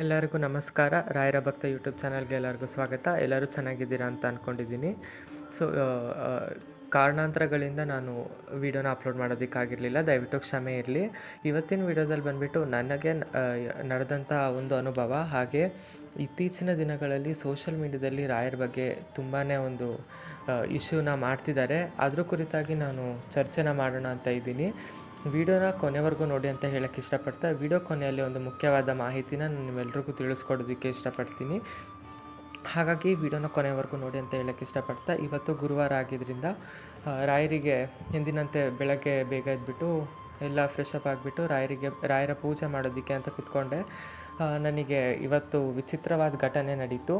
ಎಲ್ಲರಿಗೂ ನಮಸ್ಕಾರ. ರಾಯರ ಭಕ್ತ ಯೂಟ್ಯೂಬ್ ಚಾನಲ್ಗೆ ಎಲ್ಲರಿಗೂ ಸ್ವಾಗತ. ಎಲ್ಲರೂ ಚೆನ್ನಾಗಿದ್ದೀರಾ ಅಂತ ಅಂದ್ಕೊಂಡಿದ್ದೀನಿ ಸೊ ಕಾರಣಾಂತರಗಳಿಂದ ನಾನು ವೀಡಿಯೋನ ಅಪ್ಲೋಡ್ ಮಾಡೋದಕ್ಕಾಗಿರಲಿಲ್ಲ. ದಯವಿಟ್ಟು ಕ್ಷಮೆ ಇರಲಿ. ಇವತ್ತಿನ ವೀಡಿಯೋದಲ್ಲಿ ಬಂದುಬಿಟ್ಟು ನನಗೆ ನಡೆದಂಥ ಒಂದು ಅನುಭವ ಹಾಗೆ ಇತ್ತೀಚಿನ ದಿನಗಳಲ್ಲಿ ಸೋಷಲ್ ಮೀಡ್ಯಾದಲ್ಲಿ ರಾಯರ ಬಗ್ಗೆ ತುಂಬಾ ಒಂದು ಇಶ್ಯೂನ ಮಾಡ್ತಿದ್ದಾರೆ. ಅದ್ರ ಕುರಿತಾಗಿ ನಾನು ಚರ್ಚೆನ ಮಾಡೋಣ ಅಂತ ಇದ್ದೀನಿ. ವಿಡಿಯೋನ ಕೊನೆವರೆಗೂ ನೋಡಿ ಅಂತ ಹೇಳಕ್ಕೆ ಇಷ್ಟಪಡ್ತಾ, ವಿಡಿಯೋ ಕೊನೆಯಲ್ಲಿ ಒಂದು ಮುಖ್ಯವಾದ ಮಾಹಿತಿನ ನಾನು ನಿಮ್ಮೆಲ್ರಿಗೂ ತಿಳಿಸ್ಕೊಡೋದಕ್ಕೆ ಇಷ್ಟಪಡ್ತೀನಿ. ಹಾಗಾಗಿ ವಿಡಿಯೋನ ಕೊನೆವರೆಗೂ ನೋಡಿ ಅಂತ ಹೇಳಕ್ಕೆ ಇಷ್ಟಪಡ್ತಾ, ಇವತ್ತು ಗುರುವಾರ ಆಗಿದ್ದರಿಂದ ರಾಯರಿಗೆ ಎಂದಿನಂತೆ ಬೆಳಗ್ಗೆ ಬೇಗ ಎದ್ಬಿಟ್ಟು, ಎಲ್ಲ ಫ್ರೆಶ್ ಅಪ್ ಆಗಿಬಿಟ್ಟು ರಾಯರಿಗೆ, ರಾಯರ ಪೂಜೆ ಮಾಡೋದಕ್ಕೆ ಅಂತ ಕೂತ್ಕೊಂಡೆ. ನನಗೆ ಇವತ್ತು ವಿಚಿತ್ರವಾದ ಘಟನೆ ನಡೀತು.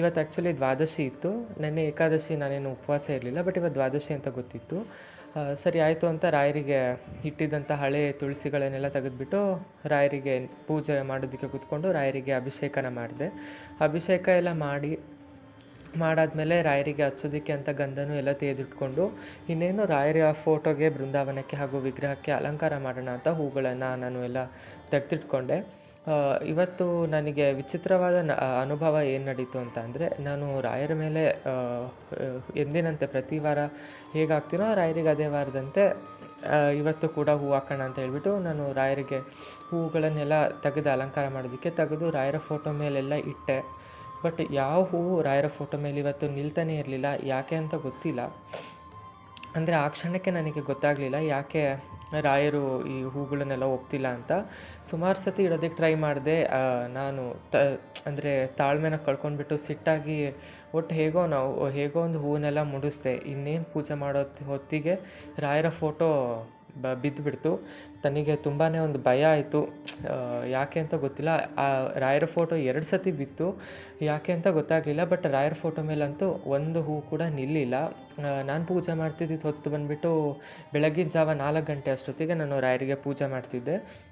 ಇವತ್ತು ಆ್ಯಕ್ಚುಲಿ ದ್ವಾದಶಿ ಇತ್ತು. ನೆನ್ನೆ ಏಕಾದಶಿ ನಾನೇನು ಉಪವಾಸ ಇರಲಿಲ್ಲ ಬಟ್ ಇವತ್ತು ದ್ವಾದಶಿ ಅಂತ ಗೊತ್ತಿತ್ತು. ಸರಿ ಆಯಿತು ಅಂತ ರಾಯರಿಗೆ ಇಟ್ಟಿದ್ದಂಥ ಹಳೆ ತುಳಸಿಗಳನ್ನೆಲ್ಲ ತೆಗೆದುಬಿಟ್ಟು ರಾಯರಿಗೆ ಪೂಜೆ ಮಾಡೋದಕ್ಕೆ ಕೂತ್ಕೊಂಡು ರಾಯರಿಗೆ ಅಭಿಷೇಕನ ಮಾಡಿದೆ. ಅಭಿಷೇಕ ಎಲ್ಲ ಮಾಡಿ, ಮಾಡಾದಮೇಲೆ ರಾಯರಿಗೆ ಹಚ್ಚೋದಕ್ಕೆ ಅಂತ ಗಂಧನೂ ಎಲ್ಲ ತೆಗೆದಿಟ್ಕೊಂಡು ಇನ್ನೇನು ರಾಯರ ಫೋಟೋಗೆ ಬೃಂದಾವನಕ್ಕೆ ಹಾಗೂ ವಿಗ್ರಹಕ್ಕೆ ಅಲಂಕಾರ ಮಾಡೋಣ ಅಂತ ಹೂಗಳನ್ನು ನಾನು ಎಲ್ಲ ತೆಗೆದಿಟ್ಕೊಂಡೆ. ಇವತ್ತು ನನಗೆ ವಿಚಿತ್ರವಾದ ನ- ಅನುಭವ ಏನು ನಡೀತು ಅಂತ ಅಂದರೆ, ನಾನು ರಾಯರ ಮೇಲೆ ಎಂದಿನಂತೆ ಪ್ರತಿ ವಾರ ಹೇಗಾಗ್ತೀನೋ ರಾಯರಿಗೆ ಅದೇ ವಾರದಂತೆ ಇವತ್ತು ಕೂಡ ಹೂ ಹಾಕೋಣ ಅಂತ ಹೇಳ್ಬಿಟ್ಟು ನಾನು ರಾಯರಿಗೆ ಹೂಗಳನ್ನೆಲ್ಲ ತೆಗೆದು ಅಲಂಕಾರ ಮಾಡೋದಕ್ಕೆ ತೆಗೆದು ರಾಯರ ಫೋಟೋ ಮೇಲೆಲ್ಲ ಇಟ್ಟೆ. ಬಟ್ ಯಾವ ಹೂವು ರಾಯರ ಫೋಟೋ ಮೇಲೆ ಇವತ್ತು ನಿಲ್ತಾನೆ ಇರಲಿಲ್ಲ, ಯಾಕೆ ಅಂತ ಗೊತ್ತಿಲ್ಲ. ಅಂದರೆ ಆ ಕ್ಷಣಕ್ಕೆ ನನಗೆ ಗೊತ್ತಾಗಲಿಲ್ಲ, ಯಾಕೆ ರಾಯರು ಈ ಹೂಗಳನ್ನೆಲ್ಲ ಒಪ್ತಿಲ್ಲ ಅಂತ. ಸುಮಾರು ಸತಿ ಇಡೋದಕ್ಕೆ ಟ್ರೈ ಮಾಡಿದೆ ನಾನು ತ, ಅಂದರೆ ತಾಳ್ಮೆನ ಕಳ್ಕೊಂಡ್ಬಿಟ್ಟು ಸಿಟ್ಟಾಗಿ ಒಟ್ಟು ಹೇಗೋ ನಾವು, ಹೇಗೋ ಒಂದು ಹೂವನ್ನೆಲ್ಲ ಮುಡಿಸ್ದೆ. ಇನ್ನೇನು ಪೂಜೆ ಮಾಡೋ ಹೊತ್ತಿಗೆ ರಾಯರ ಫೋಟೋ ಬ ಬಿದ್ದುಬಿಡ್ತು ತನಗೆ ತುಂಬಾ ಒಂದು ಭಯ ಆಯಿತು. ಯಾಕೆ ಅಂತ ಗೊತ್ತಿಲ್ಲ. ಆ, ರಾಯರ ಫೋಟೋ ಎರಡು ಸತಿ ಬಿತ್ತು. ಯಾಕೆ ಅಂತ ಗೊತ್ತಾಗಲಿಲ್ಲ ಬಟ್ ರಾಯರ ಫೋಟೋ ಮೇಲಂತೂ ಒಂದು ಹೂ ಕೂಡ ನಿಲ್ಲಿಲ್ಲ. ನಾನು ಪೂಜೆ ಮಾಡ್ತಿದ್ದಿದ್ದು ಹೊತ್ತು ಬಂದುಬಿಟ್ಟು ಬೆಳಗಿನ ಜಾವ ನಾಲ್ಕು ಗಂಟೆ ಅಷ್ಟೊತ್ತಿಗೆ ನಾನು ರಾಯರಿಗೆ ಪೂಜೆ ಮಾಡ್ತಿದ್ದೆ.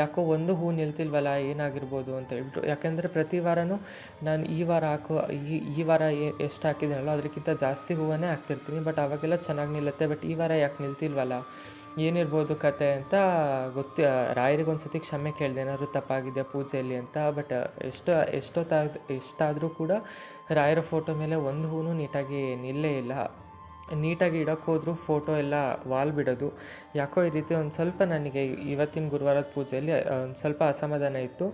ಯಾಕೋ ಒಂದು ಹೂ ನಿಲ್ತಿಲ್ವಲ್ಲ, ಏನಾಗಿರ್ಬೋದು ಅಂತ ಹೇಳ್ಬಿಟ್ಟು. ಯಾಕೆಂದರೆ ಪ್ರತಿ ವಾರವೂ ನಾನು ಈ ವಾರ ಹಾಕೋ ಈ ಈ ವಾರ ಎಷ್ಟು ಹಾಕಿದ್ದೀನಲ್ಲ ಅದಕ್ಕಿಂತ ಜಾಸ್ತಿ ಹೂವನ್ನೇ ಹಾಕ್ತಿರ್ತೀನಿ. ಬಟ್ ಅವಾಗೆಲ್ಲ ಚೆನ್ನಾಗಿ ನಿಲ್ಲುತ್ತೆ. ಬಟ್ ಈ ವಾರ ಯಾಕೆ ನಿಲ್ತಿಲ್ವಲ್ಲ? ಏನಿರ್ಬೋದು ಕತೆ ಅಂತ ಗೊತ್ತಿ ರಾಯರಿಗೆ ಒಂದು ಸತಿ ಕ್ಷಮೆ ಕೇಳಿದೆ, ಏನಾದ್ರು ತಪ್ಪಾಗಿದೆ ಪೂಜೆಯಲ್ಲಿ ಅಂತ. ಬಟ್ ಎಷ್ಟು ಎಷ್ಟೊತ್ತಾಗ ಎಷ್ಟಾದರೂ ಕೂಡ ರಾಯರ ಫೋಟೋ ಮೇಲೆ ಒಂದು ಹೂನು ನೀಟಾಗಿ ನಿಲ್ಲೇ ಇಲ್ಲ. ನೀಟಾಗಿ ಇಡೋಕ್ಕೆ ಹೋದರೂ ಫೋಟೋ ಎಲ್ಲ ವಾಲ್ ಬಿಡೋದು. ಯಾಕೋ ಈ ರೀತಿ ಒಂದು ಸ್ವಲ್ಪ ನನಗೆ ಇವತ್ತಿನ ಗುರುವಾರದ ಪೂಜೆಯಲ್ಲಿ ಒಂದು ಸ್ವಲ್ಪ ಅಸಮಾಧಾನ ಇತ್ತು.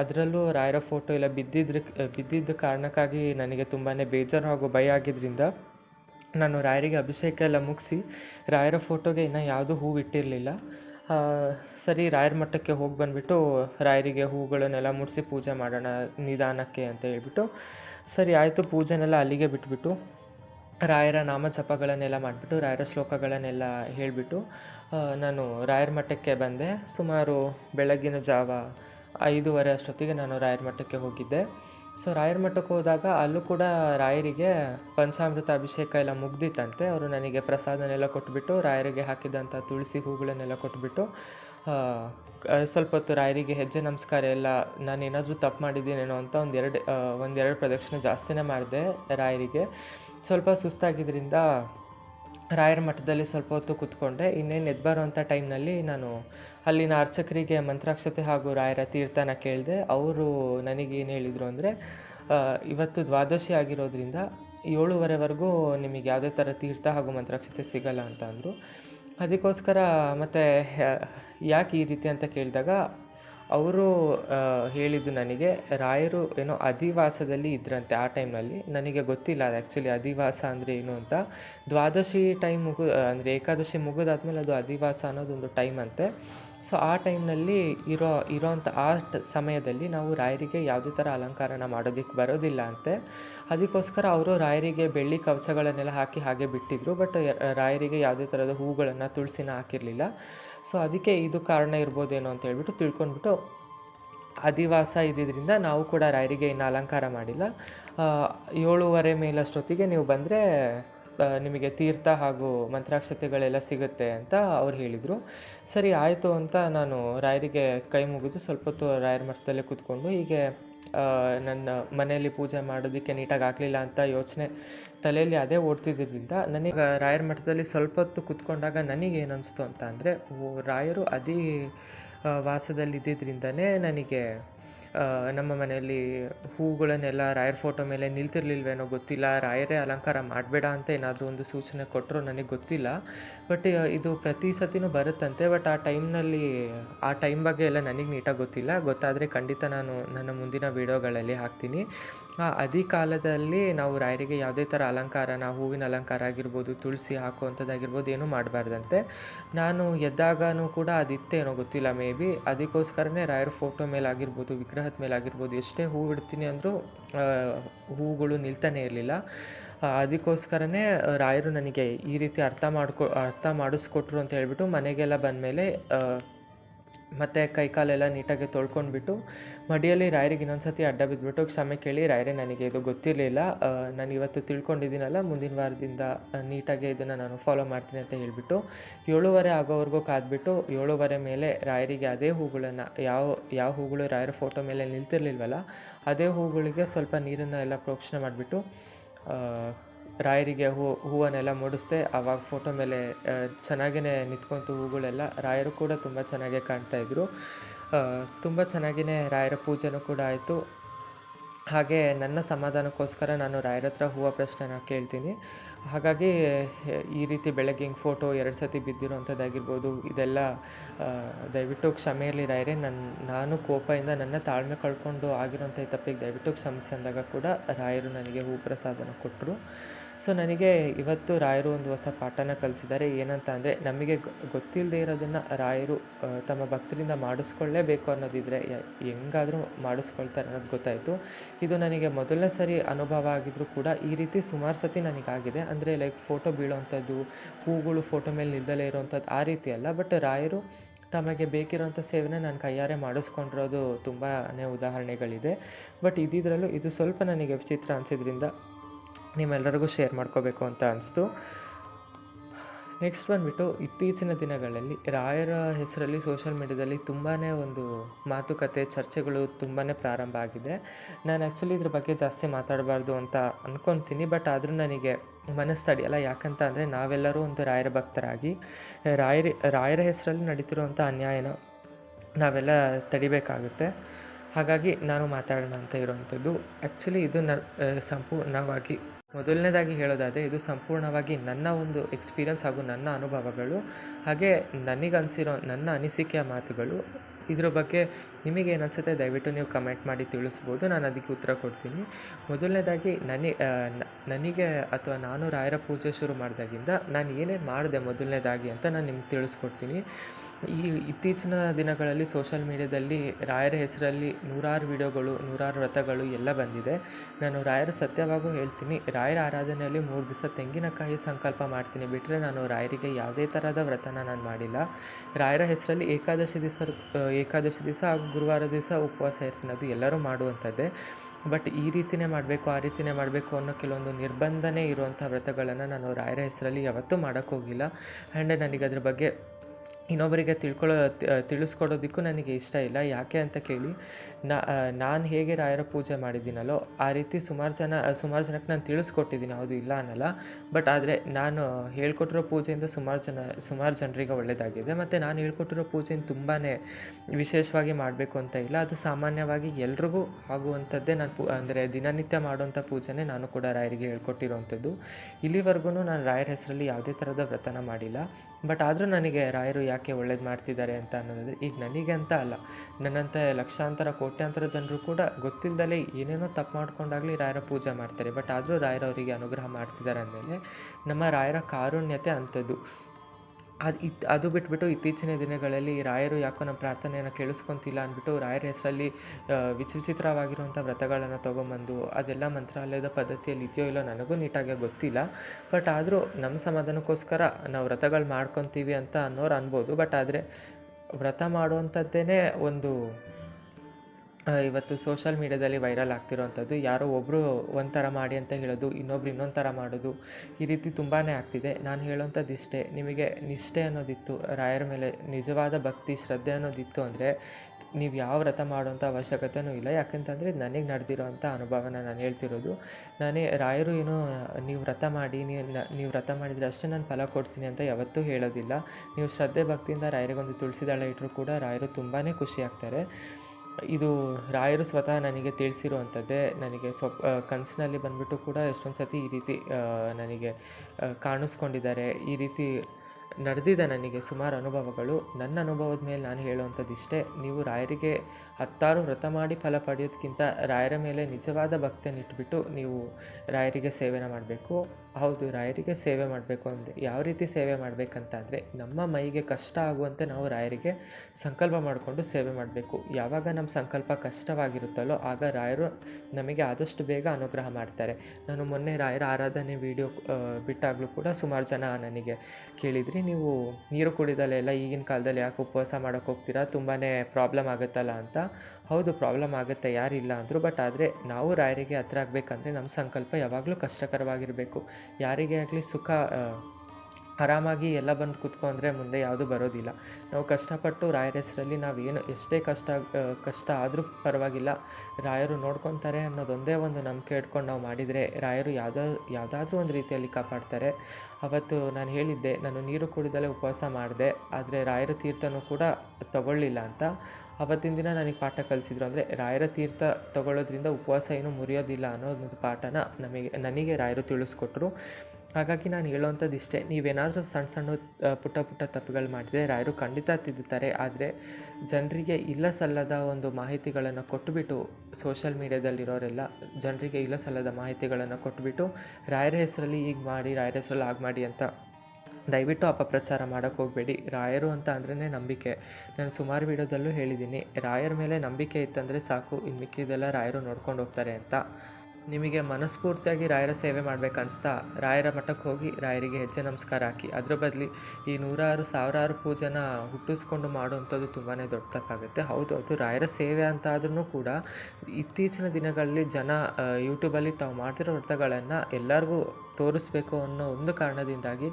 ಅದರಲ್ಲೂ ರಾಯರ ಫೋಟೋ ಎಲ್ಲ ಬಿದ್ದಿದ್ರ, ಬಿದ್ದಿದ್ದ ಕಾರಣಕ್ಕಾಗಿ ನನಗೆ ತುಂಬಾ ಬೇಜಾರು ಹಾಗೂ ಭಯ ಆಗಿದ್ದರಿಂದ ನಾನು ರಾಯರಿಗೆ ಅಭಿಷೇಕ ಎಲ್ಲ ಮುಗಿಸಿ, ರಾಯರ ಫೋಟೋಗೆ ಇನ್ನೂ ಯಾವುದೂ ಹೂವು ಇಟ್ಟಿರಲಿಲ್ಲ. ಸರಿ, ರಾಯರ ಮಟ್ಟಕ್ಕೆ ಹೋಗಿ ಬಂದುಬಿಟ್ಟು ರಾಯರಿಗೆ ಹೂಗಳನ್ನೆಲ್ಲ ಮುಡಿಸಿ ಪೂಜೆ ಮಾಡೋಣ ನಿಧಾನಕ್ಕೆ ಅಂತ ಹೇಳ್ಬಿಟ್ಟು, ಸರಿ, ಆಯಿತು, ಪೂಜೆನೆಲ್ಲ ಅಲ್ಲಿಗೆ ಬಿಟ್ಬಿಟ್ಟು ರಾಯರ ನಾಮ ಜಪಗಳನ್ನೆಲ್ಲ ಮಾಡಿಬಿಟ್ಟು, ರಾಯರ ಶ್ಲೋಕಗಳನ್ನೆಲ್ಲ ಹೇಳಿಬಿಟ್ಟು ನಾನು ರಾಯರ ಮಠಕ್ಕೆ ಬಂದೆ. ಸುಮಾರು ಬೆಳಗಿನ ಜಾವ ಐದೂವರೆ ಅಷ್ಟೊತ್ತಿಗೆ ನಾನು ರಾಯರ ಮಠಕ್ಕೆ ಹೋಗಿದ್ದೆ. ಸೊ, ರಾಯರ ಮಠಕ್ಕೆ ಹೋದಾಗ ಅಲ್ಲೂ ಕೂಡ ರಾಯರಿಗೆ ಪಂಚಾಮೃತ ಅಭಿಷೇಕ ಎಲ್ಲ ಮುಗ್ದಿತ್ತಂತೆ. ಅವರು ನನಗೆ ಪ್ರಸಾದನೆಲ್ಲ ಕೊಟ್ಬಿಟ್ಟು, ರಾಯರಿಗೆ ಹಾಕಿದಂಥ ತುಳಸಿ ಹೂಗಳನ್ನೆಲ್ಲ ಕೊಟ್ಬಿಟ್ಟು ಸ್ವಲ್ಪ ಹೊತ್ತು ರಾಯರಿಗೆ ಹೆಜ್ಜೆ ನಮಸ್ಕಾರ ಎಲ್ಲ ನಾನು ಏನಾದರೂ ತಪ್ಪು ಮಾಡಿದ್ದೀನೇನೋ ಅಂತ ಒಂದೆರಡು ಒಂದೆರಡು ಪ್ರದಕ್ಷಿಣೆ ಜಾಸ್ತಿನೇ ಮಾಡಿದೆ ರಾಯರಿಗೆ. ಸ್ವಲ್ಪ ಸುಸ್ತಾಗಿದ್ದರಿಂದ ರಾಯರ ಮಠದಲ್ಲಿ ಸ್ವಲ್ಪ ಹೊತ್ತು ಕೂತ್ಕೊಂಡೆ. ಇನ್ನೇನು ಎದ್ದು ಬರುವಂಥ ಟೈಮ್ನಲ್ಲಿ ನಾನು ಅಲ್ಲಿನ ಅರ್ಚಕರಿಗೆ ಮಂತ್ರಾಕ್ಷತೆ ಹಾಗೂ ರಾಯರ ತೀರ್ಥನ ಕೇಳಿದೆ. ಅವರು ನನಗೆ ಏನು ಹೇಳಿದರು ಅಂದರೆ ಇವತ್ತು ದ್ವಾದಶಿ ಆಗಿರೋದ್ರಿಂದ ಏಳುವರೆವರೆಗೂ ನಿಮಗೆ ಯಾವುದೇ ಥರ ತೀರ್ಥ ಹಾಗೂ ಮಂತ್ರಾಕ್ಷತೆ ಸಿಗಲ್ಲ ಅಂತ ಅಂದರು. ಅದಕ್ಕೋಸ್ಕರ ಮತ್ತು ಯಾಕೆ ಈ ರೀತಿ ಅಂತ ಕೇಳಿದಾಗ ಅವರು ಹೇಳಿದ್ದು ನನಗೆ, ರಾಯರು ಏನೋ ಅಧಿವಾಸದಲ್ಲಿ ಇದ್ರಂತೆ ಆ ಟೈಮ್ನಲ್ಲಿ. ನನಗೆ ಗೊತ್ತಿಲ್ಲ ಅದು ಆ್ಯಕ್ಚುಲಿ ಅಧಿವಾಸ ಅಂದರೆ ಏನು ಅಂತ. ದ್ವಾದಶಿ ಟೈಮ್ ಮುಗು, ಅಂದರೆ ಏಕಾದಶಿ ಮುಗಿದಾದ್ಮೇಲೆ ಅದು ಅಧಿವಾಸ ಅನ್ನೋದೊಂದು ಟೈಮ್ ಅಂತೆ. ಸೊ, ಆ ಟೈಮ್ನಲ್ಲಿ ಇರೋ, ಇರೋಂಥ ಆ ಸಮಯದಲ್ಲಿ ನಾವು ರಾಯರಿಗೆ ಯಾವುದೇ ಥರ ಅಲಂಕಾರನ ಮಾಡೋದಕ್ಕೆ ಬರೋದಿಲ್ಲ ಅಂತೆ. ಅದಕ್ಕೋಸ್ಕರ ಅವರು ರಾಯರಿಗೆ ಬೆಳ್ಳಿ ಕವಚಗಳನ್ನೆಲ್ಲ ಹಾಕಿ ಹಾಗೆ ಬಿಟ್ಟಿದ್ರು. ಬಟ್, ರಾಯರಿಗೆ ಯಾವುದೇ ಥರದ ಹೂಗಳನ್ನು, ತುಳಸಿನ ಹಾಕಿರಲಿಲ್ಲ. ಸೊ ಅದಕ್ಕೆ ಇದು ಕಾರಣ ಇರ್ಬೋದೇನೋ ಅಂತ ಹೇಳ್ಬಿಟ್ಟು ತಿಳ್ಕೊಂಡ್ಬಿಟ್ಟು ಅಧಿವಾಸ ಇದ್ದಿದ್ದರಿಂದ ನಾವು ಕೂಡ ರಾಯರಿಗೆ ಇನ್ನು ಅಲಂಕಾರ ಮಾಡಿಲ್ಲ. ಏಳುವರೆ ಮೇಲಷ್ಟೊತ್ತಿಗೆ ನೀವು ಬಂದರೆ ನಿಮಗೆ ತೀರ್ಥ ಹಾಗೂ ಮಂತ್ರಾಕ್ಷತೆಗಳೆಲ್ಲ ಸಿಗುತ್ತೆ ಅಂತ ಅವ್ರು ಹೇಳಿದರು. ಸರಿ, ಆಯಿತು ಅಂತ ನಾನು ರಾಯರಿಗೆ ಕೈ ಮುಗಿದು ಸ್ವಲ್ಪ ಹೊತ್ತು ರಾಯರ ಮಠದಲ್ಲೇ ಕೂತ್ಕೊಂಡು ಹೀಗೆ ನನ್ನ ಮನೆಯಲ್ಲಿ ಪೂಜೆ ಮಾಡೋದಕ್ಕೆ ನೀಟಾಗಿ ಆಗಲಿಲ್ಲ ಅಂತ ಯೋಚನೆ ತಲೆಯಲ್ಲಿ ಅದೇ ಓಡ್ತಿದ್ದರಿಂದ ನನಗೆ ರಾಯರ ಮಠದಲ್ಲಿ ಸ್ವಲ್ಪ ಹೊತ್ತು ಕೂತ್ಕೊಂಡಾಗ ನನಗೆ ಏನು ಅನಿಸ್ತು ಅಂತ ಅಂದರೆ ರಾಯರು ಅದೇ ವಾಸದಲ್ಲಿ ಇದ್ದಿದ್ದರಿಂದನೇ ನನಗೆ ನಮ್ಮ ಮನೆಯಲ್ಲಿ ಹೂಗಳನ್ನೆಲ್ಲ ರಾಯರ ಫೋಟೋ ಮೇಲೆ ನಿಲ್ತಿರ್ಲಿಲ್ವೇನೋ ಗೊತ್ತಿಲ್ಲ, ರಾಯರೇ ಅಲಂಕಾರ ಮಾಡಬೇಡ ಅಂತ ಏನಾದರೂ ಒಂದು ಸೂಚನೆ ಕೊಟ್ಟರು ನನಗೆ ಗೊತ್ತಿಲ್ಲ. ಬಟ್ ಇದು ಪ್ರತಿ ಸತಿನೂ ಬರುತ್ತಂತೆ ಬಟ್ ಆ ಟೈಮ್ನಲ್ಲಿ ಆ ಟೈಮ್ ಬಗ್ಗೆ ಎಲ್ಲ ನನಗೆ ನೀಟಾಗಿ ಗೊತ್ತಿಲ್ಲ. ಗೊತ್ತಾದರೆ ಖಂಡಿತ ನಾನು ನನ್ನ ಮುಂದಿನ ವೀಡಿಯೋಗಳಲ್ಲಿ ಹಾಕ್ತೀನಿ. ಅದಿ ಕಾಲದಲ್ಲಿ ನಾವು ರಾಯರಿಗೆ ಯಾವುದೇ ಥರ ಅಲಂಕಾರ ನಾವು ಹೂವಿನ ಅಲಂಕಾರ ಆಗಿರ್ಬೋದು, ತುಳಸಿ ಹಾಕುವಂಥದ್ದಾಗಿರ್ಬೋದು ಏನೂ ಮಾಡಬಾರ್ದಂತೆ. ನಾನು ಎದ್ದಾಗನೂ ಕೂಡ ಅದಿತ್ತೇನೋ ಗೊತ್ತಿಲ್ಲ ಮೇ ಬಿ. ಅದಕ್ಕೋಸ್ಕರನೇ ರಾಯರ ಫೋಟೋ ಮೇಲೆ ಆಗಿರ್ಬೋದು ವಿಗ್ರಹದ ಮೇಲೆ ಆಗಿರ್ಬೋದು ಎಷ್ಟೇ ಹೂ ಇಡ್ತೀನಿ ಅಂದರೂ ಹೂಗಳು ನಿಲ್ತಾನೆ ಇರಲಿಲ್ಲ. ಅದಕ್ಕೋಸ್ಕರನೇ ರಾಯರು ನನಗೆ ಈ ರೀತಿ ಅರ್ಥ ಮಾಡ್ಕೊ, ಅರ್ಥ ಮಾಡಿಸ್ಕೊಟ್ರು ಅಂತ ಹೇಳ್ಬಿಟ್ಟು ಮನೆಗೆಲ್ಲ ಬಂದಮೇಲೆ ಮತ್ತು ಕೈ ಕಾಲೆಲ್ಲ ನೀಟಾಗಿ ತೊಳ್ಕೊಂಡ್ಬಿಟ್ಟು ಮಡಿಯಲ್ಲಿ ರಾಯರಿಗೆ ಇನ್ನೊಂದು ಸತಿ ಅಡ್ಡ ಬಿದ್ದುಬಿಟ್ಟು ಕ್ಷಮೆ ಕೇಳಿ, ರಾಯರೇ ನನಗೆ ಇದು ಗೊತ್ತಿರಲಿಲ್ಲ. ನಾನು ಇವತ್ತು ತಿಳ್ಕೊಂಡಿದ್ದೀನಲ್ಲ, ಮುಂದಿನ ವಾರದಿಂದ ನೀಟಾಗಿ ಇದನ್ನು ನಾನು ಫಾಲೋ ಮಾಡ್ತೀನಿ ಅಂತ ಹೇಳಿಬಿಟ್ಟು ಏಳುವರೆ ಆಗೋವರೆಗೂ ಕಾದ್ಬಿಟ್ಟು ಏಳುವರೆ ಮೇಲೆ ರಾಯರಿಗೆ ಅದೇ ಹೂಗಳನ್ನು, ಯಾವ ಯಾವ ಹೂಗಳು ರಾಯರ ಫೋಟೋ ಮೇಲೆ ನಿಲ್ತಿರ್ಲಿಲ್ವಲ್ಲ, ಅದೇ ಹೂಗಳಿಗೆ ಸ್ವಲ್ಪ ನೀರನ್ನು ಎಲ್ಲ ಪ್ರೋಕ್ಷಣೆ ಮಾಡಿಬಿಟ್ಟು ರಾಯರಿಗೆ ಹೂ, ಹೂವನ್ನೆಲ್ಲ ಮೂಡಿಸ್ದೆ ಆವಾಗ ಫೋಟೋ ಮೇಲೆ ಚೆನ್ನಾಗೇ ನಿಂತ್ಕೊಂತು ಹೂಗಳೆಲ್ಲ. ರಾಯರು ಕೂಡ ತುಂಬ ಚೆನ್ನಾಗೇ ಕಾಣ್ತಾಯಿದ್ರು ತುಂಬ ಚೆನ್ನಾಗಿಯೇ ರಾಯರ ಪೂಜೆನೂ ಕೂಡ ಆಯಿತು. ಹಾಗೆ ನನ್ನ ಸಮಾಧಾನಕ್ಕೋಸ್ಕರ ನಾನು ರಾಯರ ಹತ್ರ ಹೂವು ಪ್ರಶ್ನೆನ ಕೇಳ್ತೀನಿ. ಹಾಗಾಗಿ ಈ ರೀತಿ ಬೆಳಗ್ಗೆ ಹಿಂಗೆ ಫೋಟೋ ಎರಡು ಸತಿ ಬಿದ್ದಿರೋವಂಥದ್ದಾಗಿರ್ಬೋದು, ಇದೆಲ್ಲ ದಯವಿಟ್ಟು ಕ್ಷಮೆ ಇರಲಿ ರಾಯರೇ. ನನ್ನ ನಾನು ಕೋಪದಿಂದ ನನ್ನ ತಾಳ್ಮೆ ಕಳ್ಕೊಂಡು ಆಗಿರೋಂಥ ತಪ್ಪಿಗೆ ದಯವಿಟ್ಟು ಕ್ಷಮಿಸಿ ಅಂದಾಗ ಕೂಡ ರಾಯರು ನನಗೆ ಹೂ ಪ್ರಸಾದನ ಕೊಟ್ಟರು ಸೊ ನನಗೆ ಇವತ್ತು ರಾಯರು ಒಂದು ಹೊಸ ಪಾಠನ ಕಲಿಸಿದ್ದಾರೆ. ಏನಂತ ಅಂದರೆ, ನಮಗೆ ಗೊತ್ತಿಲ್ಲದೆ ಇರೋದನ್ನು ರಾಯರು ತಮ್ಮ ಭಕ್ತರಿಂದ ಮಾಡಿಸ್ಕೊಳ್ಳೇಬೇಕು ಅನ್ನೋದಿದ್ರೆ ಹೆಂಗಾದರೂ ಮಾಡಿಸ್ಕೊಳ್ತಾರೆ ಅನ್ನೋದು ಗೊತ್ತಾಯಿತು. ಇದು ನನಗೆ ಮೊದಲನೇ ಸರಿ ಅನುಭವ ಆಗಿದ್ದರೂ ಕೂಡ ಈ ರೀತಿ ಸುಮಾರು ಸತಿ ನನಗಾಗಿದೆ. ಅಂದರೆ, ಲೈಕ್ ಫೋಟೋ ಬೀಳೋವಂಥದ್ದು ಹೂಗಳು ಫೋಟೋ ಮೇಲೆ ನಿಲ್ದಲೇ ಇರೋವಂಥದ್ದು ಆ ರೀತಿ ಅಲ್ಲ. ಬಟ್ ರಾಯರು ತಮಗೆ ಬೇಕಿರುವಂಥ ಸೇವನೆ ನಾನು ಕೈಯಾರೆ ಮಾಡಿಸ್ಕೊಂಡಿರೋದು ತುಂಬಾ ಉದಾಹರಣೆಗಳಿದೆ. ಬಟ್ ಇದಿದ್ರಲ್ಲೂ ಇದು ಸ್ವಲ್ಪ ನನಗೆ ವಿಚಿತ್ರ ಅನಿಸಿದ್ರಿಂದ ನಿಮ್ಮೆಲ್ಲರಿಗೂ ಶೇರ್ ಮಾಡ್ಕೋಬೇಕು ಅಂತ ಅನಿಸ್ತು. ನೆಕ್ಸ್ಟ್ ಬಂದುಬಿಟ್ಟು ಇತ್ತೀಚಿನ ದಿನಗಳಲ್ಲಿ ರಾಯರ ಹೆಸರಲ್ಲಿ ಸೋಷಿಯಲ್ ಮೀಡ್ಯಾದಲ್ಲಿ ತುಂಬಾ ಒಂದು ಮಾತುಕತೆ, ಚರ್ಚೆಗಳು ತುಂಬಾ ಪ್ರಾರಂಭ ಆಗಿದೆ. ನಾನು ಆ್ಯಕ್ಚುಲಿ ಇದ್ರ ಬಗ್ಗೆ ಜಾಸ್ತಿ ಮಾತಾಡಬಾರ್ದು ಅಂತ ಅಂದ್ಕೊತೀನಿ ಬಟ್ ಆದರೂ ನನಗೆ ಮನಸ್ಸು ತಡೆಯಲ್ಲ ಯಾಕಂತ ಅಂದರೆ ನಾವೆಲ್ಲರೂ ಒಂದು ರಾಯರ ಭಕ್ತರಾಗಿ, ರಾಯರ ರಾಯರ ಹೆಸರಲ್ಲಿ ನಡೀತಿರುವಂಥ ಅನ್ಯಾಯನ ನಾವೆಲ್ಲ ತಡಿಬೇಕಾಗುತ್ತೆ. ಹಾಗಾಗಿ ನಾನು ಮಾತಾಡೋಣ ಅಂತ ಇರುವಂಥದ್ದು. ಆ್ಯಕ್ಚುಲಿ ಇದು ನ ಸಂಪೂರ್ಣವಾಗಿ ಮೊದಲನೇದಾಗಿ ಹೇಳೋದಾದರೆ ಇದು ಸಂಪೂರ್ಣವಾಗಿ ನನ್ನ ಒಂದು ಎಕ್ಸ್ಪೀರಿಯನ್ಸ್ ಹಾಗೂ ನನ್ನ ಅನುಭವಗಳು, ಹಾಗೆ ನನಗನ್ಸಿರೋ, ನನ್ನ ಅನಿಸಿಕೆಯ ಮಾತುಗಳು. ಇದ್ರ ಬಗ್ಗೆ ನಿಮಗೆ ಏನನ್ಸುತ್ತೆ ದಯವಿಟ್ಟು ನೀವು ಕಮೆಂಟ್ ಮಾಡಿ ತಿಳಿಸ್ಬೋದು, ನಾನು ಅದಕ್ಕೆ ಉತ್ತರ ಕೊಡ್ತೀನಿ. ಮೊದಲನೇದಾಗಿ ನನಗೆ ನನಗೆ ಅಥವಾ ನಾನು ರಾಯರ ಪೂಜೆ ಶುರು ಮಾಡಿದಾಗಿಂದ ನಾನು ಏನೇನು ಮಾಡಿದೆ ಮೊದಲನೇದಾಗಿ ಅಂತ ನಾನು ನಿಮ್ಗೆ ತಿಳಿಸ್ಕೊಡ್ತೀನಿ. ಈ ಇತ್ತೀಚಿನ ದಿನಗಳಲ್ಲಿ ಸೋಷಲ್ ಮೀಡ್ಯಾದಲ್ಲಿ ರಾಯರ ಹೆಸರಲ್ಲಿ ನೂರಾರು ವಿಡಿಯೋಗಳು, ನೂರಾರು ವ್ರತಗಳು ಎಲ್ಲ ಬಂದಿದೆ. ನಾನು ರಾಯರ ಸತ್ಯವಾಗೂ ಹೇಳ್ತೀನಿ. ರಾಯರ ಆರಾಧನೆಯಲ್ಲಿ ಮೂರು ದಿವಸ ತೆಂಗಿನಕಾಯಿ ಸಂಕಲ್ಪ ಮಾಡ್ತೀನಿ. ಬಿಟ್ಟರೆ ನಾನು ರಾಯರಿಗೆ ಯಾವುದೇ ಥರದ ವ್ರತನ ನಾನು ಮಾಡಿಲ್ಲ. ರಾಯರ ಹೆಸರಲ್ಲಿ ಏಕಾದಶಿ ದಿವಸ ಏಕಾದಶಿ ದಿವಸ ಹಾಗೂ ಗುರುವಾರ ದಿವಸ ಉಪವಾಸ ಇರ್ತೀನಿ. ಅದು ಎಲ್ಲರೂ ಮಾಡುವಂಥದ್ದೇ. ಬಟ್ ಈ ರೀತಿನೇ ಮಾಡಬೇಕು, ಆ ರೀತಿನೇ ಮಾಡಬೇಕು ಅನ್ನೋ ಕೆಲವೊಂದು ನಿರ್ಬಂಧನೇ ಇರುವಂಥ ವ್ರತಗಳನ್ನು ನಾನು ರಾಯರ ಹೆಸರಲ್ಲಿ ಯಾವತ್ತೂ ಮಾಡೋಕ್ಕೋಗಿಲ್ಲ ಆ್ಯಂಡ್ ನನಗೆ ಅದ್ರ ಬಗ್ಗೆ ಇನ್ನೊಬ್ಬರಿಗೆ ತಿಳ್ಕೊಳ್ಳೋ ತಿಳಿಸ್ಕೊಡೋದಕ್ಕೂ ನನಗೆ ಇಷ್ಟ ಇಲ್ಲ. ಯಾಕೆ ಅಂತ ಕೇಳಿ ನಾನು ಹೇಗೆ ರಾಯರ ಪೂಜೆ ಮಾಡಿದ್ದೀನಲ್ಲೋ, ಆ ರೀತಿ ಸುಮಾರು ಜನ ಸುಮಾರು ಜನಕ್ಕೆ ನಾನು ತಿಳಿಸ್ಕೊಟ್ಟಿದ್ದೀನಿ, ಹೌದು ಇಲ್ಲ ಅನ್ನಲ್ಲ. ಬಟ್ ಆದರೆ ನಾನು ಹೇಳ್ಕೊಟ್ಟಿರೋ ಪೂಜೆಯಿಂದ ಸುಮಾರು ಜನ, ಸುಮಾರು ಜನರಿಗೆ ಒಳ್ಳೆಯದಾಗಿದೆ ಮತ್ತು ನಾನು ಹೇಳ್ಕೊಟ್ಟಿರೋ ಪೂಜೆಯಿಂದ ತುಂಬಾ ವಿಶೇಷವಾಗಿ ಮಾಡಬೇಕು ಅಂತ ಇಲ್ಲ. ಅದು ಸಾಮಾನ್ಯವಾಗಿ ಎಲ್ರಿಗೂ ಆಗುವಂಥದ್ದೇ ನಾನು ಪೂ, ಅಂದರೆ ದಿನನಿತ್ಯ ಮಾಡುವಂಥ ಪೂಜೆನೇ ನಾನು ಕೂಡ ರಾಯರಿಗೆ ಹೇಳ್ಕೊಟ್ಟಿರೋವಂಥದ್ದು ಇಲ್ಲಿವರೆಗೂ ನಾನು ರಾಯರ ಹೆಸರಲ್ಲಿ ಯಾವುದೇ ಥರದ ವ್ರತನ ಮಾಡಿಲ್ಲ. ಬಟ್ ಆದರೂ ನನಗೆ ರಾಯರು ಯಾಕೆ ಒಳ್ಳೇದು ಮಾಡ್ತಿದ್ದಾರೆ ಅಂತ ಅನ್ನೋದಾದರೆ, ಈಗ ನನಗೆ ಅಂತ ಅಲ್ಲ. ನನ್ನಂತ ಲಕ್ಷಾಂತರ ಕೋಟ್ಯಾಂತರ ಜನರು ಕೂಡ ಗೊತ್ತಿಲ್ಲದಲೇ ಏನೇನೋ ತಪ್ಪು ಮಾಡ್ಕೊಂಡಾಗಲಿ ರಾಯರ ಪೂಜೆ ಮಾಡ್ತಾರೆ. ಬಟ್ ಆದರೂ ರಾಯರವರಿಗೆ ಅನುಗ್ರಹ ಮಾಡ್ತಿದ್ದಾರೆ ಅಂದಮೇಲೆ ನಮ್ಮ ರಾಯರ ಕಾರುಣ್ಯತೆ ಅಂಥದ್ದು. ಅದು ಇತ್, ಅದು ಬಿಟ್ಬಿಟ್ಟು ಇತ್ತೀಚಿನ ದಿನಗಳಲ್ಲಿ ರಾಯರು ಯಾಕೋ ನಮ್ಮ ಪ್ರಾರ್ಥನೆಯನ್ನು ಕೇಳಿಸ್ಕೊತಿಲ್ಲ ಅಂದ್ಬಿಟ್ಟು ರಾಯರ ಹೆಸರಲ್ಲಿ ವಿಚ ವಿಚಿತ್ರವಾಗಿರುವಂಥ ವ್ರತಗಳನ್ನು ತೊಗೊಂಬಂದು ಅದೆಲ್ಲ ಮಂತ್ರಾಲಯದ ಪದ್ಧತಿಯಲ್ಲಿ ಇದೆಯೋ ಇಲ್ಲೋ ನನಗೂ ನೀಟಾಗಿ ಗೊತ್ತಿಲ್ಲ. ಬಟ್ ಆದರೂ ನಮ್ಮ ಸಮಾಧಾನಕ್ಕೋಸ್ಕರ ನಾವು ವ್ರತಗಳು ಮಾಡ್ಕೊತೀವಿ ಅಂತ ಅನ್ನೋರು ಅನ್ಬೋದು. ಬಟ್ ಆದರೆ ವ್ರತ ಮಾಡುವಂಥದ್ದೇ ಒಂದು ಇವತ್ತು ಸೋಷಲ್ ಮೀಡ್ಯಾದಲ್ಲಿ ವೈರಲ್ ಆಗ್ತಿರೋವಂಥದ್ದು ಯಾರೋ ಒಬ್ಬರು ಒಂಥರ ಮಾಡಿ ಅಂತ ಹೇಳೋದು, ಇನ್ನೊಬ್ರು ಇನ್ನೊಂದು ಥರ ಮಾಡೋದು, ಈ ರೀತಿ ತುಂಬಾ ಆಗ್ತಿದೆ. ನಾನು ಹೇಳೋವಂಥದ್ದು ಇಷ್ಟೇ. ನಿಮಗೆ ನಿಷ್ಠೆ ಅನ್ನೋದಿತ್ತು, ರಾಯರ ಮೇಲೆ ನಿಜವಾದ ಭಕ್ತಿ, ಶ್ರದ್ಧೆ ಅನ್ನೋದಿತ್ತು ಅಂದರೆ ನೀವು ಯಾವ ವ್ರತ ಮಾಡುವಂಥ ಅವಶ್ಯಕತೆಯೂ ಇಲ್ಲ. ಯಾಕಂತಂದರೆ ನನಗೆ ನಡೆದಿರೋವಂಥ ಅನುಭವನ ನಾನು ಹೇಳ್ತಿರೋದು. ನಾನೇ ರಾಯರು ಏನೋ, ನೀವು ವ್ರತ ಮಾಡಿ, ನೀವು ವ್ರತ ಮಾಡಿದರೆ ಅಷ್ಟೇ ನಾನು ಫಲ ಕೊಡ್ತೀನಿ ಅಂತ ಯಾವತ್ತೂ ಹೇಳೋದಿಲ್ಲ. ನೀವು ಶ್ರದ್ಧೆ, ಭಕ್ತಿಯಿಂದ ರಾಯರಿಗೊಂದು ತುಳಸಿದಳ ಇಟ್ಟರು ಕೂಡ ರಾಯರು ತುಂಬಾ ಖುಷಿ ಆಗ್ತಾರೆ. ಇದು ರಾಯರು ಸ್ವತಃ ನನಗೆ ತಿಳಿಸಿರುವಂಥದ್ದೇ ನನಗೆ ಸ್ವಲ್ಪ ಕನಸಿನಲ್ಲಿ ಬಂದ್ಬಿಟ್ಟು ಕೂಡ ಎಷ್ಟೊಂದು ಸತಿ ಈ ರೀತಿ ನನಗೆ ಕಾಣಿಸ್ಕೊಂಡಿದ್ದಾರೆ. ಈ ರೀತಿ ನಡೆದಿದೆ ನನಗೆ ಸುಮಾರು ಅನುಭವಗಳು. ನನ್ನ ಅನುಭವದ ಮೇಲೆ ನಾನು ಹೇಳುವಂಥದ್ದು ಇಷ್ಟೇ ನೀವು ರಾಯರಿಗೆ ಹತ್ತಾರು ವ್ರತ ಮಾಡಿ ಫಲ ಪಡೆಯೋದಕ್ಕಿಂತ ರಾಯರ ಮೇಲೆ ನಿಜವಾದ ಭಕ್ತಿಯನ್ನು ಇಟ್ಬಿಟ್ಟು ನೀವು ರಾಯರಿಗೆ ಸೇವೆನ ಮಾಡಬೇಕು. ಹೌದು, ರಾಯರಿಗೆ ಸೇವೆ ಮಾಡಬೇಕು ಅಂದರೆ ಯಾವ ರೀತಿ ಸೇವೆ ಮಾಡಬೇಕಂತ ಅಂದರೆ ನಮ್ಮ ಮೈಗೆ ಕಷ್ಟ ಆಗುವಂತೆ ನಾವು ರಾಯರಿಗೆ ಸಂಕಲ್ಪ ಮಾಡಿಕೊಂಡು ಸೇವೆ ಮಾಡಬೇಕು. ಯಾವಾಗ ನಮ್ಮ ಸಂಕಲ್ಪ ಕಷ್ಟವಾಗಿರುತ್ತಲ್ಲೋ ಆಗ ರಾಯರು ನಮಗೆ ಆದಷ್ಟು ಬೇಗ ಅನುಗ್ರಹ ಮಾಡ್ತಾರೆ. ನಾನು ಮೊನ್ನೆ ರಾಯರ ಆರಾಧನೆ ವಿಡಿಯೋ ಬಿಟ್ಟಾಗಲೂ ಕೂಡ ಸುಮಾರು ಜನ ನನಗೆ ಕೇಳಿದ್ರಿ. ನೀವು ನೀರು ಕುಡಿದಲ್ಲ ಎಲ್ಲ ಈಗಿನ ಕಾಲದಲ್ಲಿ ಯಾಕೆ ಉಪವಾಸ ಮಾಡೋಕ್ಕೆ ಹೋಗ್ತೀರಾ? ತುಂಬಾ ಪ್ರಾಬ್ಲಮ್ ಆಗುತ್ತಲ್ಲ ಅಂತ. ಹೌದು ಪ್ರಾಬ್ಲಮ್ ಆಗುತ್ತೆ ಯಾರಿಲ್ಲ ಅಂದರು. ಬಟ್ ಆದರೆ ನಾವು ರಾಯರಿಗೆ ಹತ್ರ ಆಗಬೇಕಂದ್ರೆ ನಮ್ಮ ಸಂಕಲ್ಪ ಯಾವಾಗಲೂ ಕಷ್ಟಕರವಾಗಿರಬೇಕು. ಯಾರಿಗೆ ಆಗಲಿ ಸುಖ ಆರಾಮಾಗಿ ಎಲ್ಲ ಬಂದು ಕೂತ್ಕೊಂಡ್ರೆ ಮುಂದೆ ಯಾವುದೂ ಬರೋದಿಲ್ಲ. ನಾವು ಕಷ್ಟಪಟ್ಟು ರಾಯರ ಹೆಸರಲ್ಲಿ ನಾವೇನು ಎಷ್ಟೇ ಕಷ್ಟ ಕಷ್ಟ ಆದರೂ ಪರವಾಗಿಲ್ಲ. ರಾಯರು ನೋಡ್ಕೊತಾರೆ ಅನ್ನೋದೊಂದೇ ಒಂದು ನಂಬಿಕೆ ಇಟ್ಕೊಂಡು ನಾವು ಮಾಡಿದರೆ ರಾಯರು ಯಾವುದೋ, ಯಾವುದಾದ್ರೂ ಒಂದು ರೀತಿಯಲ್ಲಿ ಕಾಪಾಡ್ತಾರೆ. ಅವತ್ತು ನಾನು ಹೇಳಿದ್ದೆ, ನಾನು ನೀರು ಕುಡಿದಲೇ ಉಪವಾಸ ಮಾಡಿದೆ, ಆದರೆ ರಾಯರ ತೀರ್ಥನೂ ಕೂಡ ತಗೊಳ್ಳಿಲ್ಲ ಅಂತ. ಅವತ್ತಿನ ದಿನ ನನಗೆ ಪಾಠ ಕಲಿಸಿದ್ರು. ಅಂದರೆ ರಾಯರ ತೀರ್ಥ ತಗೊಳ್ಳೋದ್ರಿಂದ ಉಪವಾಸ ಏನೂ ಮುರಿಯೋದಿಲ್ಲ ಅನ್ನೋ ಒಂದು ಪಾಠನ ನಮಗೆ, ನನಗೆ ರಾಯರು ತಿಳಿಸ್ಕೊಟ್ರು. ಹಾಗಾಗಿ ನಾನು ಹೇಳೋವಂಥದ್ದು ಇಷ್ಟೇ, ನೀವೇನಾದರೂ ಸಣ್ಣ ಸಣ್ಣ ಪುಟ್ಟ ಪುಟ್ಟ ತಪ್ಪುಗಳು ಮಾಡಿದರೆ ರಾಯರು ಖಂಡಿತ ತಿದ್ದುತ್ತಾರೆ. ಆದರೆ ಜನರಿಗೆ ಇಲ್ಲ ಸಲ್ಲದ ಒಂದು ಮಾಹಿತಿಗಳನ್ನು ಕೊಟ್ಟುಬಿಟ್ಟು ಸೋಷಲ್ ಮೀಡ್ಯಾದಲ್ಲಿರೋರೆಲ್ಲ ಜನರಿಗೆ ಇಲ್ಲ ಸಲ್ಲದ ಮಾಹಿತಿಗಳನ್ನು ಕೊಟ್ಟುಬಿಟ್ಟು ರಾಯರ ಹೆಸರಲ್ಲಿ ಈಗ ಮಾಡಿ, ರಾಯರ ಹೆಸರಲ್ಲಿ ಆಗ ಮಾಡಿ ಅಂತ ದಯವಿಟ್ಟು ಅಪಪ್ರಚಾರ ಮಾಡೋಕ್ಕೆ ಹೋಗಬೇಡಿ. ರಾಯರು ಅಂತ ಅಂದ್ರೇ ನಂಬಿಕೆ. ನಾನು ಸುಮಾರು ವಿಡಿಯೋದಲ್ಲೂ ಹೇಳಿದ್ದೀನಿ, ರಾಯರ ಮೇಲೆ ನಂಬಿಕೆ ಇತ್ತಂದರೆ ಸಾಕು ಇನ್ನು ಮಿಕ್ಕಿದೆಲ್ಲ ರಾಯರು ನೋಡ್ಕೊಂಡು ಹೋಗ್ತಾರೆ ಅಂತ. ನಿಮಗೆ ಮನಸ್ಫೂರ್ತಿಯಾಗಿ ರಾಯರ ಸೇವೆ ಮಾಡಬೇಕನ್ನಿಸ್ತಾ ರಾಯರ ಮಠಕ್ಕೆ ಹೋಗಿ ರಾಯರಿಗೆ ಹೆಜ್ಜೆ ನಮಸ್ಕಾರ ಹಾಕಿ. ಅದ್ರ ಬದಲಿ ಈ ನೂರಾರು, ಸಾವಿರಾರು ಪೂಜೆನ ಹುಟ್ಟಿಸ್ಕೊಂಡು ಮಾಡುವಂಥದ್ದು ತುಂಬಾ ದೊಡ್ಡ ತಪ್ಪಾಗುತ್ತೆ. ಹೌದು, ಅದು ರಾಯರ ಸೇವೆ ಅಂತ ಆದ್ರೂ ಕೂಡ ಇತ್ತೀಚಿನ ದಿನಗಳಲ್ಲಿ ಜನ ಯೂಟ್ಯೂಬಲ್ಲಿ ತಾವು ಮಾಡ್ತಿರೋ ವ್ರತಗಳನ್ನು ಎಲ್ಲರಿಗೂ ತೋರಿಸ್ಬೇಕು ಅನ್ನೋ ಒಂದು ಕಾರಣದಿಂದಾಗಿ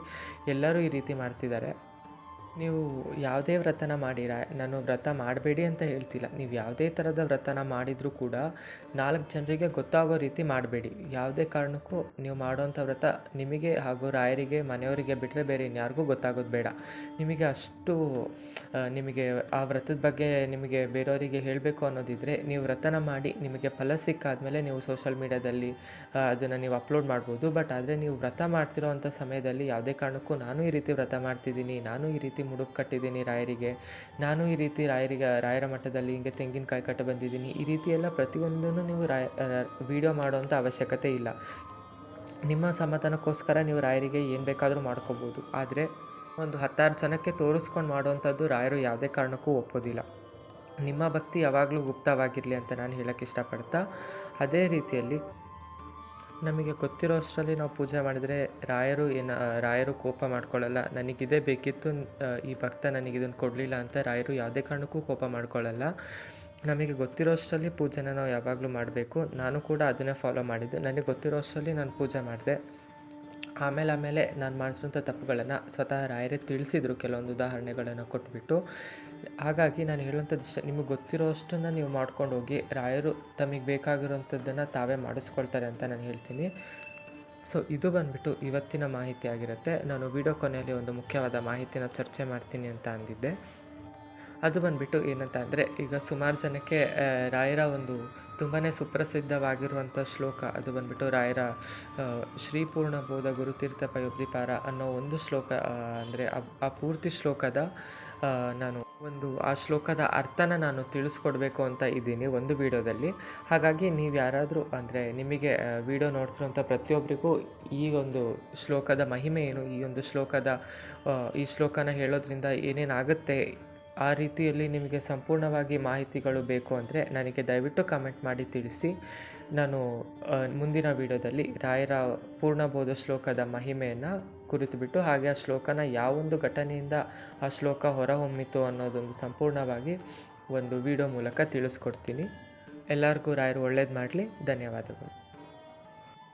ಎಲ್ಲರೂ ಈ ರೀತಿ ಮಾಡ್ತಿದ್ದಾರೆ. ನೀವು ಯಾವುದೇ ವ್ರತನ ಮಾಡಿರ, ನಾನು ವ್ರತ ಮಾಡಬೇಡಿ ಅಂತ ಹೇಳ್ತಿಲ್ಲ. ನೀವು ಯಾವುದೇ ಥರದ ವ್ರತನ ಮಾಡಿದರೂ ಕೂಡ ನಾಲ್ಕು ಜನರಿಗೆ ಗೊತ್ತಾಗೋ ರೀತಿ ಮಾಡಬೇಡಿ. ಯಾವುದೇ ಕಾರಣಕ್ಕೂ ನೀವು ಮಾಡೋವಂಥ ವ್ರತ ನಿಮಗೆ ಹಾಗೂ ರಾಯರಿಗೆ, ಮನೆಯವರಿಗೆ ಬಿಟ್ಟರೆ ಬೇರೆ ಇನ್ಯಾರಿಗೂ ಗೊತ್ತಾಗೋದು ಬೇಡ. ನಿಮಗೆ ಅಷ್ಟು ನಿಮಗೆ ಆ ವ್ರತದ ಬಗ್ಗೆ ನಿಮಗೆ ಬೇರೆಯವರಿಗೆ ಹೇಳಬೇಕು ಅನ್ನೋದಿದ್ದರೆ ನೀವು ವ್ರತನ ಮಾಡಿ, ನಿಮಗೆ ಫಲ ಸಿಕ್ಕಾದ್ಮೇಲೆ ನೀವು ಸೋಷಲ್ ಮೀಡ್ಯಾದಲ್ಲಿ ಅದನ್ನು ನೀವು ಅಪ್ಲೋಡ್ ಮಾಡ್ಬೋದು. ಬಟ್ ಆದರೆ ನೀವು ವ್ರತ ಮಾಡ್ತಿರೋ ಅಂಥ ಸಮಯದಲ್ಲಿ ಯಾವುದೇ ಕಾರಣಕ್ಕೂ ನಾನು ಈ ರೀತಿ ವ್ರತ ಮಾಡ್ತಿದ್ದೀನಿ, ನಾನು ಈ ರೀತಿ ಮುಡುಕು ಕಟ್ಟಿದ್ದೀನಿ ರಾಯರಿಗೆ. ನಾನು ಈ ರೀತಿ ರಾಯರಿಗೆ, ರಾಯರ ಮಠದಲ್ಲಿ ಹಿಂಗೆ ತೆಂಗಿನಕಾಯಿ ಕಟ್ಟ ಬಂದಿದ್ದೀನಿ. ಈ ರೀತಿ ಎಲ್ಲ ಪ್ರತಿಯೊಂದನ್ನು ನೀವು ರಾಯ ವಿಡಿಯೋ ಮಾಡುವಂಥ ಅವಶ್ಯಕತೆ ಇಲ್ಲ. ನಿಮ್ಮ ಸಮಾಧಾನಕ್ಕೋಸ್ಕರ ನೀವು ರಾಯರಿಗೆ ಏನು ಬೇಕಾದರೂ ಮಾಡ್ಕೋಬೋದು. ಆದರೆ ಒಂದು ಹತ್ತಾರು ಜನಕ್ಕೆ ತೋರಿಸ್ಕೊಂಡು ಮಾಡುವಂಥದ್ದು ರಾಯರು ಯಾವುದೇ ಕಾರಣಕ್ಕೂ ಒಪ್ಪೋದಿಲ್ಲ. ನಿಮ್ಮ ಭಕ್ತಿ ಯಾವಾಗಲೂ ಗುಪ್ತವಾಗಿರಲಿ ಅಂತ ನಾನು ಹೇಳೋಕ್ಕೆ ಇಷ್ಟಪಡ್ತಾ, ಅದೇ ರೀತಿಯಲ್ಲಿ ನಮಗೆ ಗೊತ್ತಿರೋ ಅಷ್ಟರಲ್ಲಿ ನಾವು ಪೂಜೆ ಮಾಡಿದರೆ ರಾಯರು ಏನು, ರಾಯರು ಕೋಪ ಮಾಡ್ಕೊಳ್ಳಲ್ಲ. ನನಗಿದೇ ಬೇಕಿತ್ತು ಈ ಭಕ್ತ ನನಗೆ ಇದನ್ನು ಕೊಡಲಿಲ್ಲ ಅಂತ ರಾಯರು ಯಾವುದೇ ಕಾರಣಕ್ಕೂ ಕೋಪ ಮಾಡ್ಕೊಳ್ಳಲ್ಲ. ನಮಗೆ ಗೊತ್ತಿರೋ ಅಷ್ಟರಲ್ಲಿ ಪೂಜೆನ ನಾವು ಯಾವಾಗಲೂ ಮಾಡಬೇಕು. ನಾನು ಕೂಡ ಅದನ್ನೇ ಫಾಲೋ ಮಾಡಿದ್ದೆ. ನನಗೆ ಗೊತ್ತಿರೋ ಅಷ್ಟರಲ್ಲಿ ನಾನು ಪೂಜೆ ಮಾಡಿದೆ. ಆಮೇಲೆ ಆಮೇಲೆ ನಾನು ಮಾಡಿಸಿದಂಥ ತಪ್ಪುಗಳನ್ನು ಸ್ವತಃ ರಾಯರೇ ತಿಳಿಸಿದರು. ಕೆಲವೊಂದು ಉದಾಹರಣೆಗಳನ್ನು ಕೊಟ್ಬಿಟ್ಟು. ಹಾಗಾಗಿ ನಾನು ಹೇಳುವಂಥದ್ದು ಇಷ್ಟ. ನಿಮಗೆ ಗೊತ್ತಿರೋ ಅಷ್ಟನ್ನು ನೀವು ಮಾಡ್ಕೊಂಡು ಹೋಗಿ ರಾಯರು ತಮಗೆ ಬೇಕಾಗಿರುವಂಥದ್ದನ್ನು ತಾವೇ ಮಾಡಿಸ್ಕೊಳ್ತಾರೆ ಅಂತ ನಾನು ಹೇಳ್ತೀನಿ. ಸೊ, ಇದು ಬಂದುಬಿಟ್ಟು ಇವತ್ತಿನ ಮಾಹಿತಿ ಆಗಿರುತ್ತೆ. ನಾನು ವಿಡಿಯೋ ಕೊನೆಯಲ್ಲಿ ಒಂದು ಮುಖ್ಯವಾದ ಮಾಹಿತಿನ ಚರ್ಚೆ ಮಾಡ್ತೀನಿ ಅಂತ ಅಂದಿದ್ದೆ. ಅದು ಬಂದುಬಿಟ್ಟು ಏನಂತ ಅಂದರೆ, ಈಗ ಸುಮಾರು ಜನಕ್ಕೆ ರಾಯರ ಒಂದು ತುಂಬಾ ಸುಪ್ರಸಿದ್ಧವಾಗಿರುವಂಥ ಶ್ಲೋಕ ಅದು ಬಂದುಬಿಟ್ಟು ರಾಯರ ಶ್ರೀಪೂರ್ಣ ಬೋಧ ಗುರುತೀರ್ಥ ಪಯೋಬ್ಧಿಪಾರ ಅನ್ನೋ ಒಂದು ಶ್ಲೋಕ ಅಂದರೆ ಆ ಪೂರ್ತಿ ಶ್ಲೋಕದ ನಾನು ಒಂದು, ಆ ಶ್ಲೋಕದ ಅರ್ಥನ ನಾನು ತಿಳಿಸ್ಕೊಡ್ಬೇಕು ಅಂತ ಇದ್ದೀನಿ ಒಂದು ವಿಡಿಯೋದಲ್ಲಿ. ಹಾಗಾಗಿ ನೀವು ಯಾರಾದರೂ ಅಂದರೆ ನಿಮಗೆ ವಿಡಿಯೋ ನೋಡ್ತಿರೋಂಥ ಪ್ರತಿಯೊಬ್ಬರಿಗೂ ಈ ಒಂದು ಶ್ಲೋಕದ ಮಹಿಮೆ ಏನು? ಈ ಒಂದು ಶ್ಲೋಕದ ಈ ಶ್ಲೋಕನ ಹೇಳೋದ್ರಿಂದ ಏನೇನಾಗುತ್ತೆ? ಆ ರೀತಿಯಲ್ಲಿ ನಿಮಗೆ ಸಂಪೂರ್ಣವಾಗಿ ಮಾಹಿತಿಗಳು ಬೇಕು ಅಂದರೆ ನನಗೆ ದಯವಿಟ್ಟು ಕಮೆಂಟ್ ಮಾಡಿ ತಿಳಿಸಿ. ನಾನು ಮುಂದಿನ ವಿಡಿಯೋದಲ್ಲಿ ರಾಯರ ಪೂರ್ಣಬೋಧ ಶ್ಲೋಕದ ಮಹಿಮೆಯನ್ನು ಕುರಿತುಬಿಟ್ಟು ಹಾಗೆ ಆ ಶ್ಲೋಕನ ಯಾವೊಂದು ಘಟನೆಯಿಂದ ಆ ಶ್ಲೋಕ ಹೊರಹೊಮ್ಮಿತು ಅನ್ನೋದೊಂದು ಸಂಪೂರ್ಣವಾಗಿ ಒಂದು ವಿಡಿಯೋ ಮೂಲಕ ತಿಳಿಸ್ಕೊಡ್ತೀನಿ. ಎಲ್ಲರಿಗೂ ರಾಯರು ಒಳ್ಳೇದು ಮಾಡಲಿ. ಧನ್ಯವಾದಗಳು.